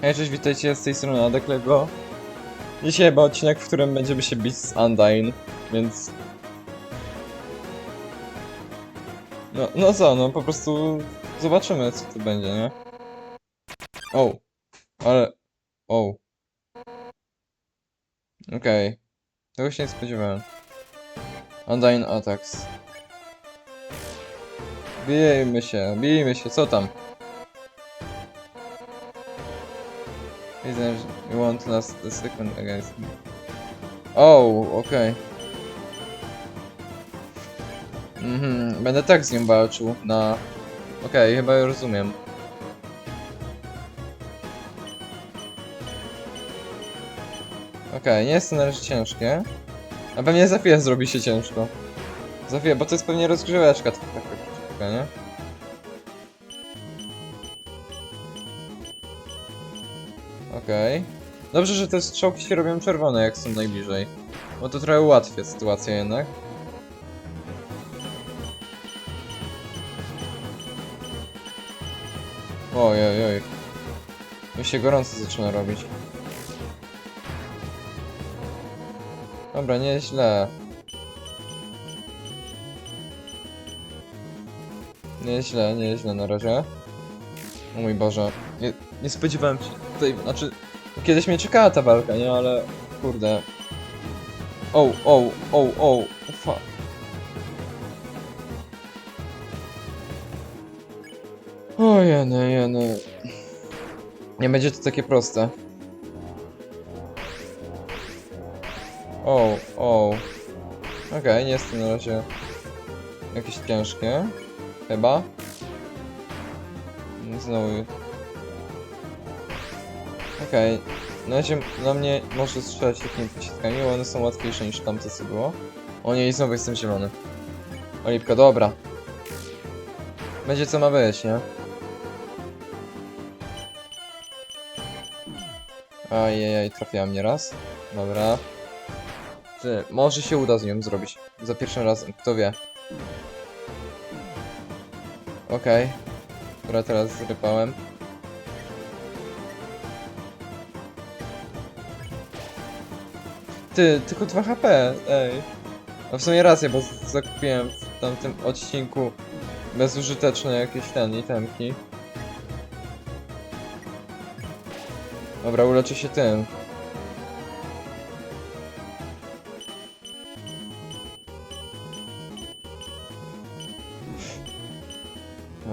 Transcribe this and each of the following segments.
Hej, cześć, witajcie z tej strony Adeklego. Dzisiaj chyba odcinek, w którym będziemy się bić z Undyne, więc... No, no co, no po prostu zobaczymy, co to będzie, nie? O, ale... O. Okej. Tego się nie spodziewałem. Undyne Attacks. Bijmy się, bijmy się, co tam? Że you want last the second against me. O, okej. Mhm, będę tak z nią walczył na... Okej, chyba już rozumiem. Okej, nie jest to na razie ciężkie. A pewnie za chwilę zrobi się ciężko. Za chwilę, bo to jest pewnie rozgrzeweczka taka, taka, taka, nie? Okej. Dobrze, że te strzałki się robią czerwone, jak są najbliżej. Bo to trochę ułatwia sytuację jednak. Ojej, oj. Już się gorąco zaczyna robić. Dobra, nieźle. Nieźle, nieźle na razie. O mój Boże. Nie, nie spodziewałem się tutaj, znaczy... Kiedyś mnie czekała ta walka, nie? Ale... Kurde. O, o, o, o, fa... O jeny, jeny. Nie będzie to takie proste. O, o. Okej, nie jest to na razie jakieś ciężkie. Chyba. Znowu. Okej. Na razie na mnie może strzelać takimi pociskami, bo one są łatwiejsze niż tamte co było. O nie, i znowu jestem zielony. Olipka, dobra. Będzie co ma być, nie? Ajajaj, trafiła mnie raz. Dobra. Ty, może się uda z nią zrobić. Za pierwszym razem, kto wie. Okej. Dobra, teraz zrypałem. Ty, tylko 2 HP, ej. No w sumie rację, bo zakupiłem w tamtym odcinku bezużyteczne jakieś ten itemki. Dobra, uleczę się tym.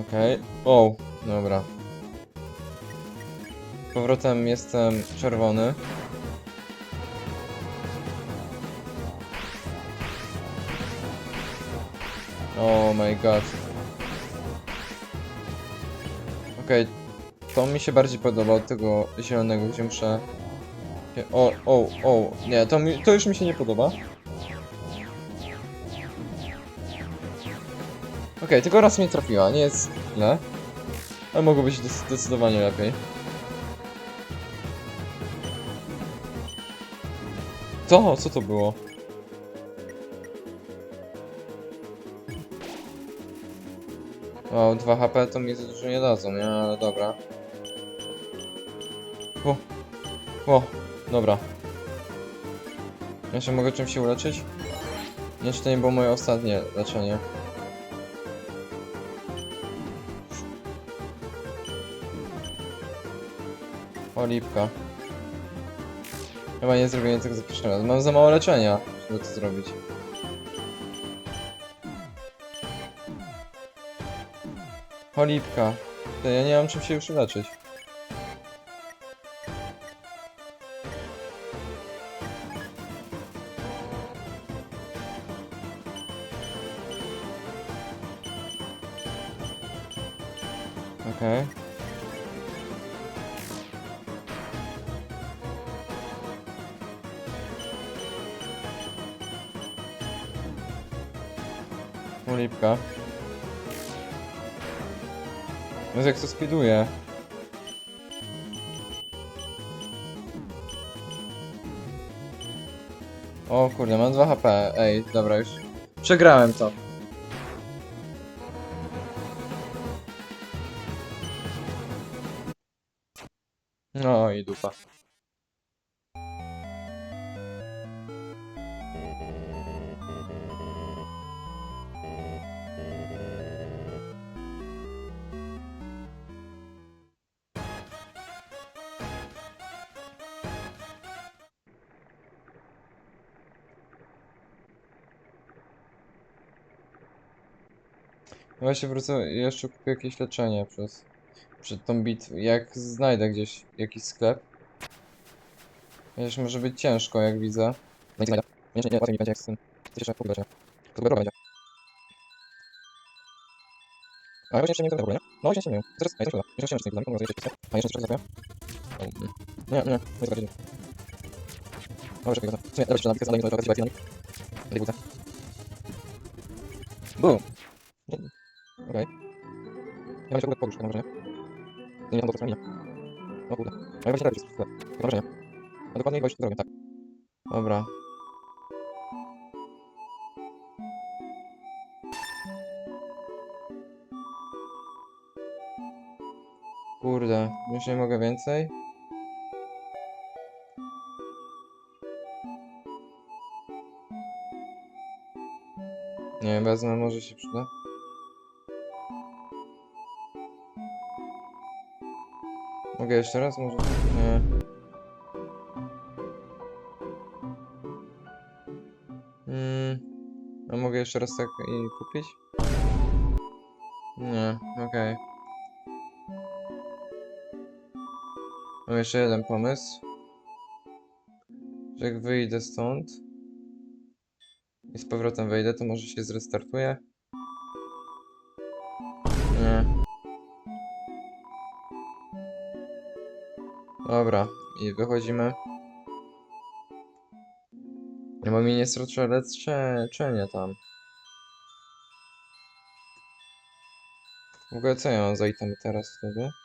Okej. O, dobra. Z powrotem jestem czerwony. Oh my god. Okej, to mi się bardziej podoba od tego zielonego, gdzie muszę... O, o, o, nie, to, mi, to już mi się nie podoba. Okej, tylko raz mnie trafiła, nie jest źle. Ale mogło być zdecydowanie lepiej. Co? Co to było? O, 2 HP to mi za dużo nie dadzą, nie? Ale dobra. O, o, dobra. Jeszcze mogę czymś się uleczyć? Nie, czy to nie było moje ostatnie leczenie. O, lipka. Chyba nie zrobiłem tego za pierwszy raz. Mam za mało leczenia, żeby to zrobić. Cholipka. To ja nie mam czym się już leczyć. Okej. Cholipka. No jak to speeduje. O kurde, mam 2 HP. Ej, dobra już. Przegrałem to. No i dupa. Właśnie wrócę, jeszcze kupię jakieś leczenie przez przed tą bitwą. Jak znajdę gdzieś jakiś sklep. Chociaż może być ciężko, jak widzę. No i znajdę. Nie, nie, nie, łatwiej mi będzie jak z tym. Leczenie. To. A ja jeszcze nie wiem, w ogóle? No właśnie nie wiem. Zaraz, a jeszcze Jeszcze się nie wiem, może jeszcze A jeszcze coś zrobię? Mm. Nie, nie, nie, nie. Może jeszcze tego. W sumie, teraz jeszcze na bitwę zadanie, to na tej buce. Boom! Ja myślę, że podróż, tak może nie? Tam do stronie. O kurde. A ja właśnie tak wszystko. Takie wrażenie. A dokładnie wejść drogę, tak. Dobra. Kurde, już nie mogę więcej? Nie, wezmę, może się przyda. Mogę jeszcze raz? Może? Nie. Mm, a mogę jeszcze raz tak i kupić? Nie, okej. Mam jeszcze jeden pomysł. Że jak wyjdę stąd i z powrotem wejdę, to może się zrestartuje? Dobra, i wychodzimy. Nie bo mi nie straciło leczenie tam. W ogóle co ja mam za teraz wtedy?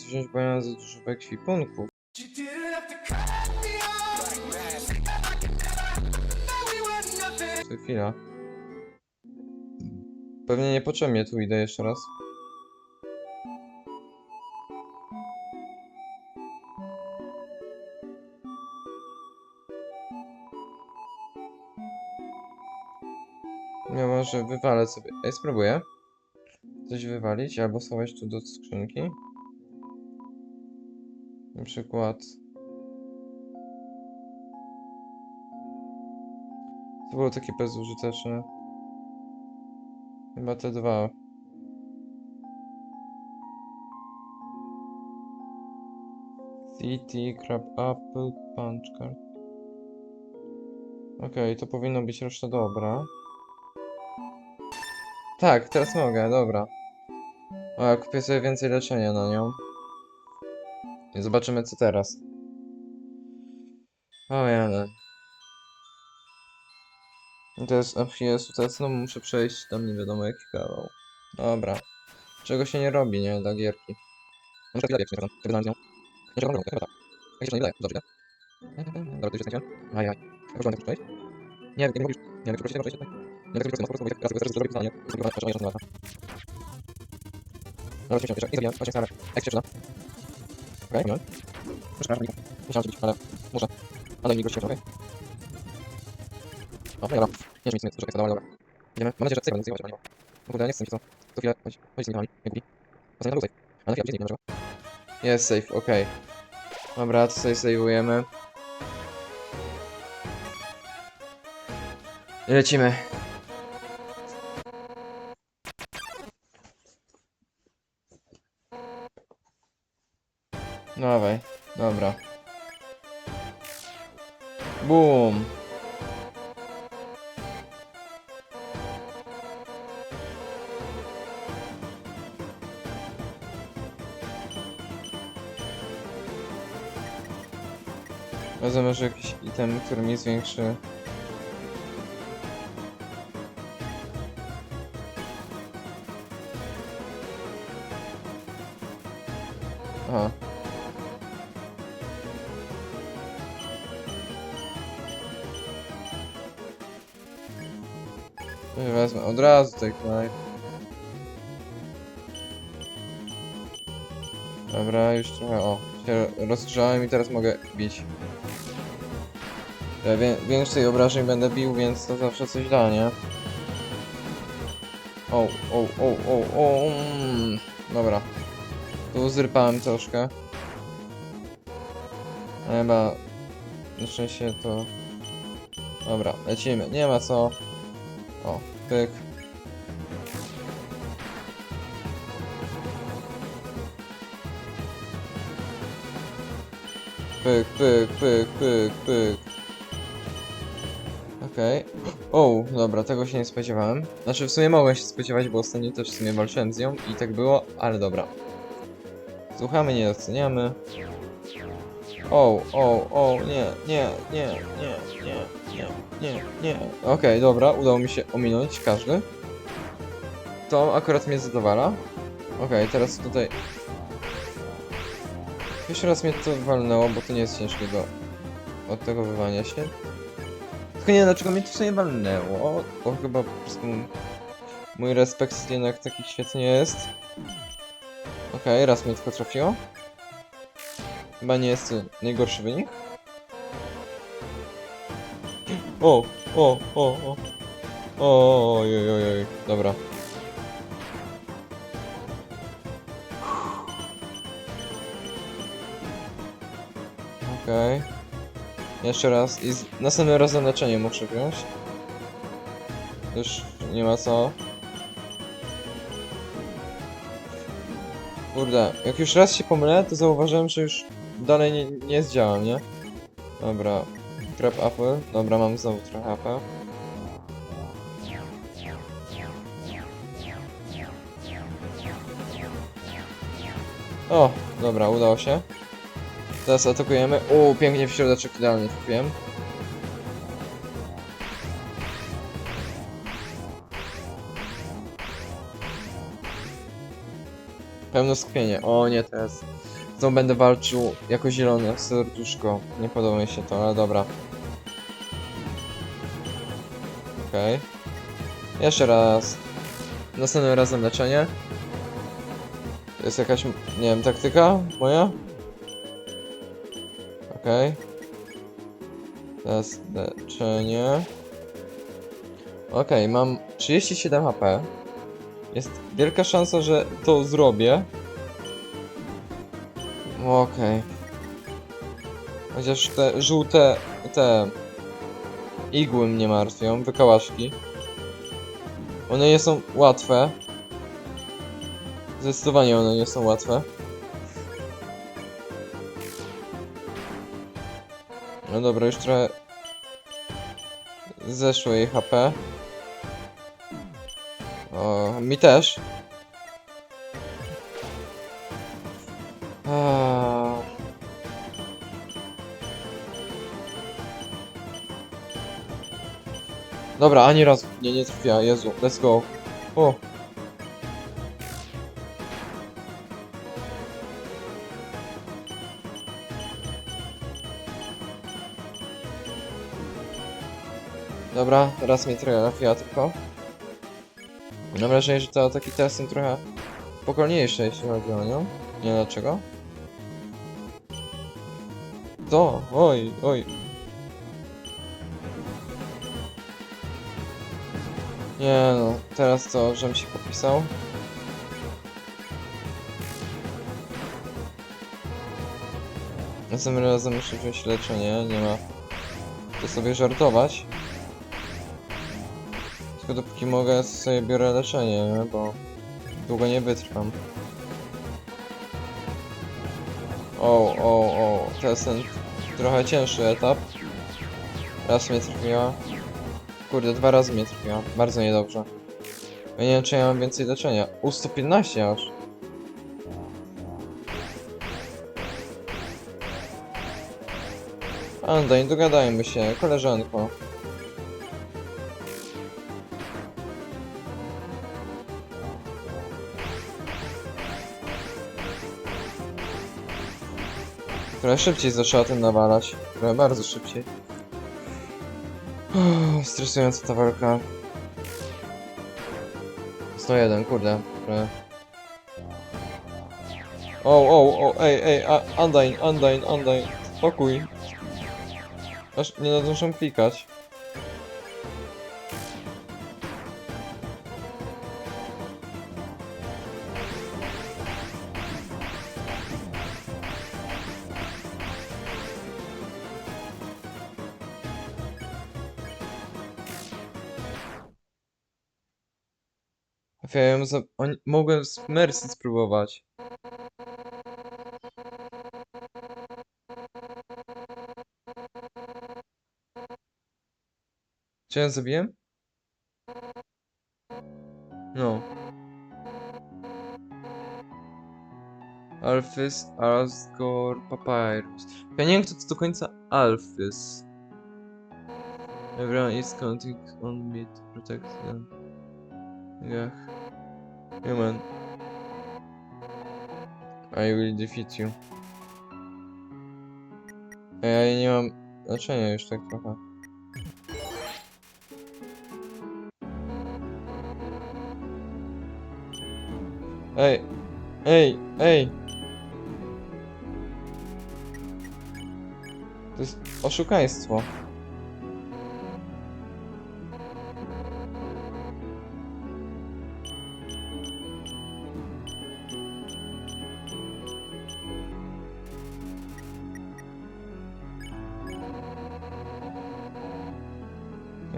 Nic wziąć, bo ja mam za dużo w ekwipunku. You didn't have to cut me off like that. we were nothing. Co chwila. Pewnie niepotrzebnie tu idę jeszcze raz. Ja może wywalę sobie. Ej, spróbuję. Coś wywalić albo schować tu do skrzynki. Na przykład. To było takie bezużyteczne. Chyba te dwa. CT, Crab Apple, Punch Card. Okej, to powinno być reszta dobra. Tak, teraz mogę, dobra. O, ja kupię sobie więcej leczenia na nią. Zobaczymy co teraz. O. I To jest, Jezu, teraz znowu muszę przejść tam nie wiadomo jaki kawał. Dobra. Czego się nie robi, nie? Dla gierki. Na przykład jak się nie to wydałem z nią. Nie czekam chyba tak. Jak się nie daje, dobrze, Dobra, tu już jesteś, Ajaj. Jak można tak przejść? Nie, nie mówisz. Nie wiem, czy prosić, przejść tutaj. Nie wiem, czy po prostu, bo teraz teraz zrobię pytanie. Zrobię pytanie, jeszcze nie Dobra, śmiesznie, jeszcze, i zabijam, właśnie stare. Jak się przyda? Okej, okay, Przepraszam, nie musiałem zrobić, ale muszę. Ale mi go się okej? O, no dobra. Nie, że nic nie jest, dobra, dobra. Idziemy. Mam nadzieję, że save'a nie zjebać, ale No kurde, nie chcę mi co. Co chwilę, chodź, chodź z nimi, jak gli. A co nie safe. Ale chwilę, gdzie nie dlaczego? Jest safe, okej. Dobra, to sobie save'ujemy. Lecimy. Dawaj, dobra. Boom. Wezmę może jakiś item, który mi zwiększy razu tej knajpy. Dobra, już trochę, o, się rozgrzałem i teraz mogę bić. Ja wie, więcej obrażeń będę bił, więc to zawsze coś da, nie? O, o, o, o, o, mm. Dobra. Tu zrypałem troszkę. Chyba... Na szczęście to... Dobra, lecimy. Nie ma co. O, pyk. Pyk, pyk, pyk, pyk, pyk. Okej. O, dobra, tego się nie spodziewałem. Znaczy, w sumie mogłem się spodziewać, bo ostatnio też w sumie walczyłem z nią i tak było, ale dobra. Słuchamy, nie doceniamy. O, o, o, nie, nie, nie, nie, nie, nie, nie, nie. Okej, dobra, udało mi się ominąć każdy. To akurat mnie zadowala. Okej, teraz tutaj... Jeszcze raz mnie to walnęło, bo to nie jest ciężkie do odtegowywania się. Tylko nie wiem dlaczego mnie to w sumie walnęło, bo chyba po prostu mój respekt jednak taki świetny nie jest. Okej, raz mnie tylko trafiło. Chyba nie jest to najgorszy wynik. O, o, o, o. O, oj, oj, oj, oj. dobra. Okej. Jeszcze raz i następnym razem leczenie muszę wziąć. Już nie ma co. Kurde, jak już raz się pomylę, to zauważyłem, że już dalej nie, nie zdziałam, nie? Dobra. Crab apple. Dobra, mam znowu trochę apple. O, dobra, udało się. Teraz atakujemy. O, pięknie w środeczek idealnie trafiłem. Pełno skupienie. O nie, teraz znowu będę walczył jako zielone serduszko. Nie podoba mi się to, ale dobra. Okej. Jeszcze raz. Następnym razem leczenie. To jest jakaś, nie wiem, taktyka moja? Okej. Teraz leczenie. Okej, mam 37 HP. Jest wielka szansa, że to zrobię. Okej. Chociaż te żółte, te igły mnie martwią, wykałaszki. One nie są łatwe. Zdecydowanie one nie są łatwe. No dobra, już trochę zeszło jej HP. O, mi też. Dobra, ani razu nie, nie trafia, Jezu, let's go. O. Dobra, teraz mnie trafiła tylko. Mam wrażenie, że te ataki teraz są trochę spokojniejsze, jeśli chodzi o nią. Nie wiem dlaczego. To, oj, oj. Nie no, teraz co, żem się popisał? Następnym razem muszę wziąć leczenie, nie ma to sobie żartować. Tylko dopóki mogę sobie biorę leczenie, nie? bo długo nie wytrwam. O, o, o, to jest ten trochę cięższy etap. Raz mnie trafiła. Kurde, dwa razy mnie trafiła. Bardzo niedobrze. Ja nie wiem, czy ja mam więcej leczenia. U 115 aż. Andaj, dogadajmy się, koleżanko. Trochę szybciej zaczęła tym nawalać. Trochę bardzo szybciej. Uff, Stresująca ta walka. 101, kurde. O, o, o, ej, ej, a, Undyne, Undyne, Undyne. Spokój. Aż nie nadążą klikać. Wiem, za... Oni... mogłem z Mercy spróbować. Czy ja zabiłem? No. Alphys, Asgore, Papyrus. Ja nie wiem kto to do końca Alphys. Everyone is counting on me to protect them. Yeah. Human. I will defeat you. Ja nie mam znaczenia już tak trochę. Ej, ej, ej! To jest oszukaństwo.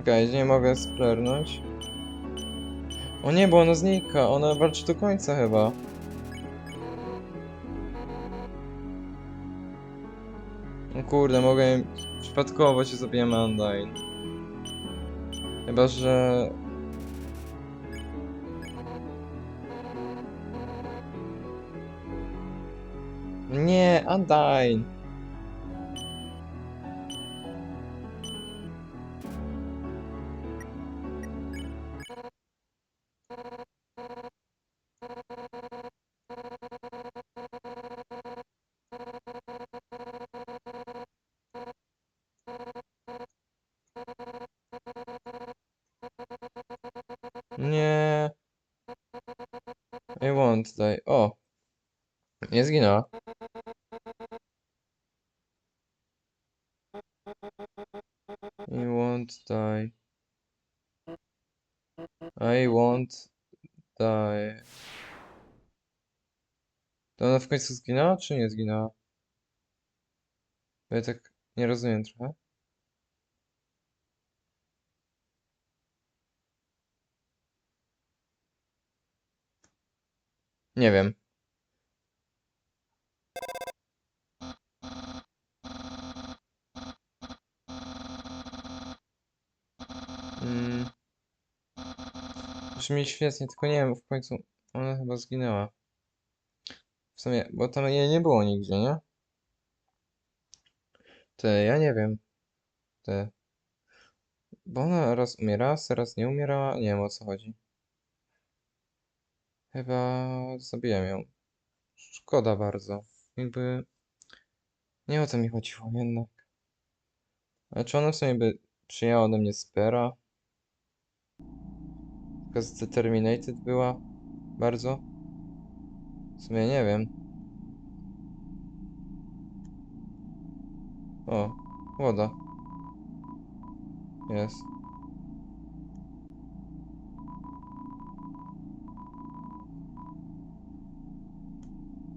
Okej, nie mogę splergnąć. O nie, bo ona znika, ona walczy do końca chyba. O kurde, mogę przypadkowo się zabiję Undyne. Chyba, że... Nie, Undyne! Die. O! Nie zginęła. I won't die. I won't die. To ona w końcu zginęła, czy nie zginęła? Bo ja tak nie rozumiem trochę. Nie wiem. Mm. Brzmi świetnie, tylko nie wiem, w końcu ona chyba zginęła. W sumie, bo tam jej nie było nigdzie, nie? Ty, ja nie wiem. Ty. Bo ona raz umierała, raz nie umierała, nie wiem o co chodzi. Chyba zabiłem ją. Szkoda bardzo. Jakby... Nie o to mi chodziło jednak. Ale czy ona w sumie by przyjęła ode mnie spera? Taka zdeterminated była? Bardzo? W sumie nie wiem. O, woda. Jest.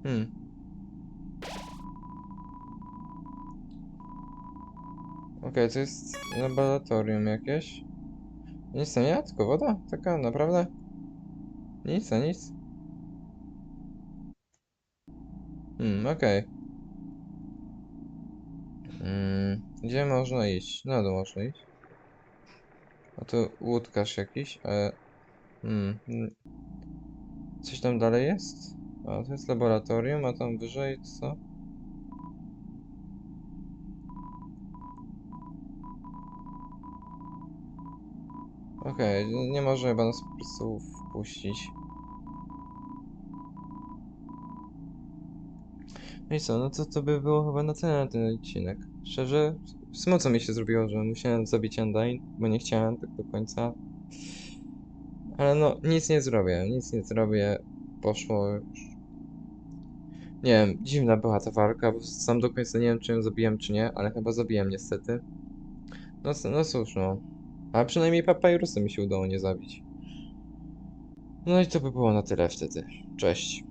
Hmm. Okej, to jest laboratorium jakieś. Nic tam nie, tylko woda? Taka naprawdę? Nic, a nic. Hmm, okej. Hmm, gdzie można iść? Na dół można iść. A tu łódkarz jakiś, ale... Hmm, hmm. Coś tam dalej jest? A, to jest laboratorium, a tam wyżej co? Okej, nie- nie może chyba nas po prostu wpuścić. No i co, no to to by było chyba na tyle na ten odcinek. Szczerze, smutno mi się zrobiło, że musiałem zabić Undyne, bo nie chciałem tak do końca. Ale no, nic nie zrobię, nic nie zrobię. Poszło już. Nie wiem, dziwna była ta walka, bo sam do końca nie wiem, czy ją zabiłem, czy nie, ale chyba zabiłem niestety. No, no cóż, no. Ale przynajmniej Papyrusy mi się udało nie zabić. No i to by było na tyle wtedy. Cześć.